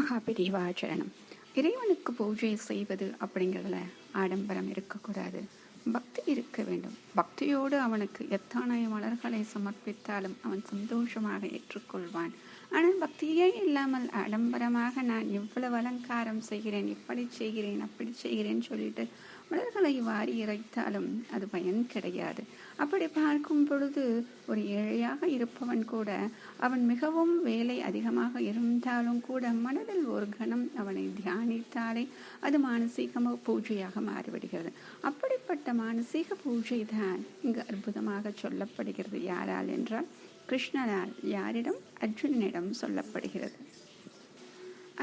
மகாபிரிவாச்சரணம் இறைவனுக்கு பூஜை செய்வது அப்படிங்கிறதுல ஆடம்பரம் இருக்கக்கூடாது. பக்தி இருக்க வேண்டும். பக்தியோடு அவனுக்கு எத்தனை மலர்களை சமர்ப்பித்தாலும் அவன் சந்தோஷமாக ஏற்றுக்கொள்வான். ஆனால் பக்தியே இல்லாமல் ஆடம்பரமாக நான் இவ்வளவு அலங்காரம் செய்கிறேன் இப்படி செய்கிறேன் அப்படி செய்கிறேன் சொல்லிட்டு மலர்களை வாரி இறைத்தாலும் அது பயன் கிடையாது. அப்படி பார்க்கும் பொழுது ஒரு ஏழையாக இருப்பவன் கூட அவன் மிகவும் வேலை அதிகமாக இருந்தாலும் கூட மனதில் ஒரு கணம் அவனை தியானித்தாலே அது மானசீக பூஜையாக மாறிவிடுகிறது. அப்படிப்பட்ட மானசீக பூஜை தான் இங்கு அற்புதமாக சொல்லப்படுகிறது. யாரால் என்றால் கிருஷ்ணனால் யாரிடம்? அர்ஜுனனிடம் சொல்லப்படுகிறது.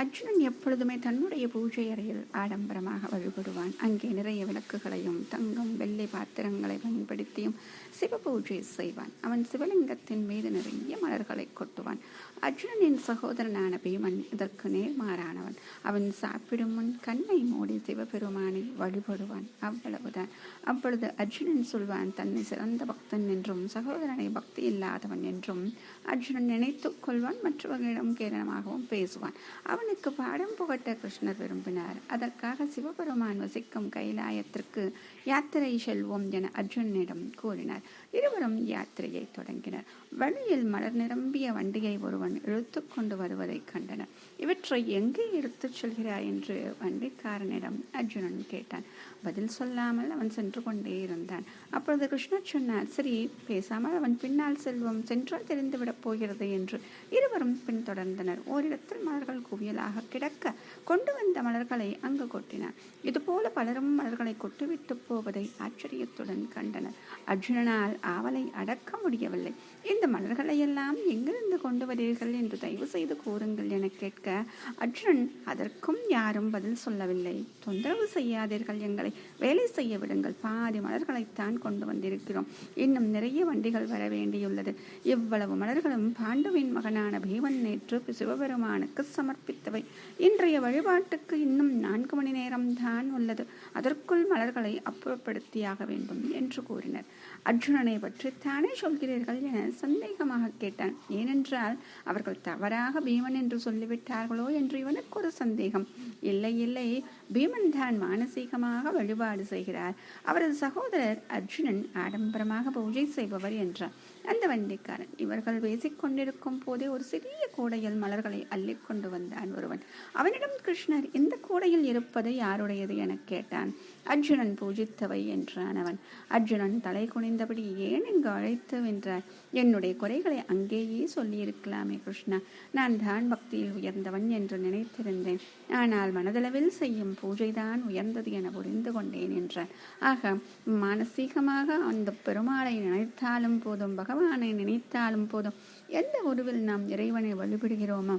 அர்ஜுனன் எப்பொழுதுமே தன்னுடைய பூஜை அறையில் ஆடம்பரமாக வழிபடுவான். அங்கே நிறைய விளக்குகளையும் தங்கம் வெள்ளை பாத்திரங்களை பயன்படுத்தியும் சிவ பூஜை செய்வான். அவன் சிவலிங்கத்தின் மீது நிறைய மலர்களை கொட்டுவான். அர்ஜுனனின் சகோதரனான பீமன் இதற்கு நேர்மாறானவன். அவன் சாப்பிடும் முன் கண்ணை மூடி சிவபெருமானை வழிபடுவான். அவ்வளவுதான். அப்பொழுது அர்ஜுனன் சொல்வான் தன்னை சிறந்த பக்தன் என்றும் சகோதரனை பக்தி இல்லாதவன் என்றும் அர்ஜுனன் நினைத்துக் கொள்வான் மற்றவர்களிடம் கேரளமாகவும் பேசுவான். அவன் அவனுக்கு பாடம் புகட்ட கிருஷ்ணர் விரும்பினார். அதற்காக சிவபெருமான் வசிக்கும் கைலாயத்திற்கு யாத்திரை செல்வோம் என அர்ஜுனிடம் கூறினார். இருவரும் யாத்திரையை தொடங்கினர். வழியில் மலர் நிரம்பிய வண்டியை ஒருவன் இழுத்து கொண்டு வருவதை கண்டனர். இவற்றை எங்கே இழுத்துச் செல்கிறாய் என்று வண்டிக்காரனிடம் அர்ஜுனன் கேட்டான். பதில் சொல்லாமல் அவன் சென்று கொண்டே இருந்தான். அப்பொழுது கிருஷ்ணர் சொன்னார் சரி பேசாமல் அவன் பின்னால் செல்வோம். சென்றால் தெரிந்துவிடப் போகிறது என்று. இருவரும் பின்தொடர்ந்தனர். ஓரிடத்தில் மலர்கள் குவியலாக கிடக்க கொண்டு வந்த மலர்களை அங்கு கொட்டினார். இதுபோல பலரும் மலர்களை கொட்டுவிட்டு போவதை ஆச்சரியத்துடன் கண்டனர். அர்ஜுனனால் ஆவலை அடக்க முடியவில்லை. இந்த மலர்களை எல்லாம் எங்கிருந்து கொண்டு வருகிறீர்கள் என்று தயவு செய்து கூறுங்கள் என கேட்க அர்ஜுனன் அதற்கும் யாரும் பதில் சொல்லவில்லை. தொந்தரவு செய்யாதீர்கள். எங்களை வேலை செய்ய விடுங்கள். பாதி மலர்களைத்தான் கொண்டு வந்திருக்கிறோம். இன்னும் நிறைய வண்டிகள் வர வேண்டியுள்ளது. இவ்வளவு மலர்களும் பாண்டுவின் மகனான பீமன் நேற்று சிவபெருமானுக்கு சமர்ப்பி சமர்ப்பித்தவை இன்றைய வழிபாட்டுக்கு இன்னும் நான்கு மணி நேரம் தான் உள்ளது. அதற்குள் மலர்களை அப்புறப்படுத்தியாக வேண்டும் என்று கூறினர். அர்ஜுனனை பற்றி தானே சொல்கிறீர்கள் என சந்தேகமாக கேட்டான். ஏனென்றால் அவர்கள் தவறாக பீமன் என்று சொல்லிவிட்டார்களோ என்று இவனுக்கு ஒரு சந்தேகம். இல்லை இல்லை. பீமன் தான் மானசீகமாக வழிபாடு செய்கிறார். அவரது சகோதரர் அர்ஜுனன் ஆடம்பரமாக பூஜை செய்பவர் என்றார். அந்த வண்டிக்காரன் இவர்கள் பேசிக் கொண்டிருக்கும் போதே ஒரு சிறிய கூடையில் மலர்களை அள்ளிக்கொண்டு வந்தான் ஒருவன். அவனிடம் கிருஷ்ணர் இந்த கூடையில் இருப்பது யாருடையது எனக் கேட்டான். அர்ஜுனன் பூஜித்தவை என்றான் அவன். அர்ஜுனன் தலை குனிந்தபடி ஏன் இங்கு அழைத்து வென்றார் என்னுடைய குறைகளை அங்கேயே சொல்லியிருக்கலாமே கிருஷ்ணா. நான் தான் பக்தியில் உயர்ந்தவன் என்று நினைத்திருந்தேன். ஆனால் மனதளவில் செய்யும் பூஜைதான் உயர்ந்தது என புரிந்து கொண்டேன் என்றார். ஆக மானசீகமாக அந்த பெருமாளை நினைத்தாலும் போதும் பகவானை நினைத்தாலும் போதும் எந்த உருவில் நாம் இறைவனை வழிபடுகிறோமோ?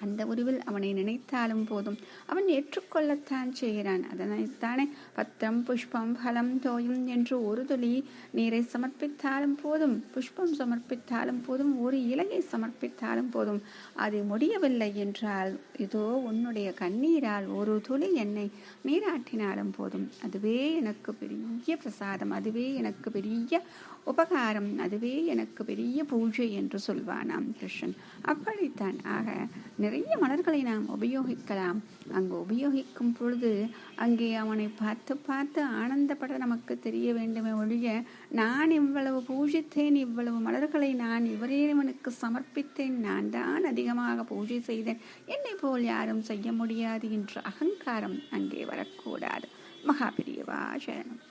அந்த உருவில் அவனை நினைத்தாலும் போதும். அவன் ஏற்றுக்கொள்ளத்தான் செய்கிறான். அதனைத்தானே பத்திரம் புஷ்பம் பலம் தோயும் என்று ஒரு துளி நீரை சமர்ப்பித்தாலும் போதும். புஷ்பம் சமர்ப்பித்தாலும் போதும். ஒரு இலையை சமர்ப்பித்தாலும் போதும். அது முடியவில்லை என்றால் இதோ உன்னுடைய கண்ணீரால் ஒரு துளி என்னை நீராட்டினாலும் போதும். அதுவே எனக்கு பெரிய பிரசாதம். அதுவே எனக்கு பெரிய உபகாரம். அதுவே எனக்கு பெரிய பூஜை என்று சொல்வானாம் கிருஷ்ணன். அப்படித்தான். ஆக நிறைய மலர்களை நாம் உபயோகிக்கலாம். அங்கு உபயோகிக்கும் பொழுது அங்கே அவனை பார்த்து பார்த்து ஆனந்தப்பட நமக்கு தெரிய வேண்டுமே ஒழிய நான் இவ்வளவு பூஜித்தேன் இவ்வளவு மலர்களை நான் இவரேவனுக்கு சமர்ப்பித்தேன் நான் தான் அதிகமாக பூஜை செய்தேன். என்னை போல் யாரும் செய்ய முடியாது என்ற அகங்காரம் அங்கே வரக்கூடாது. மகாபிரியவா சரணம்.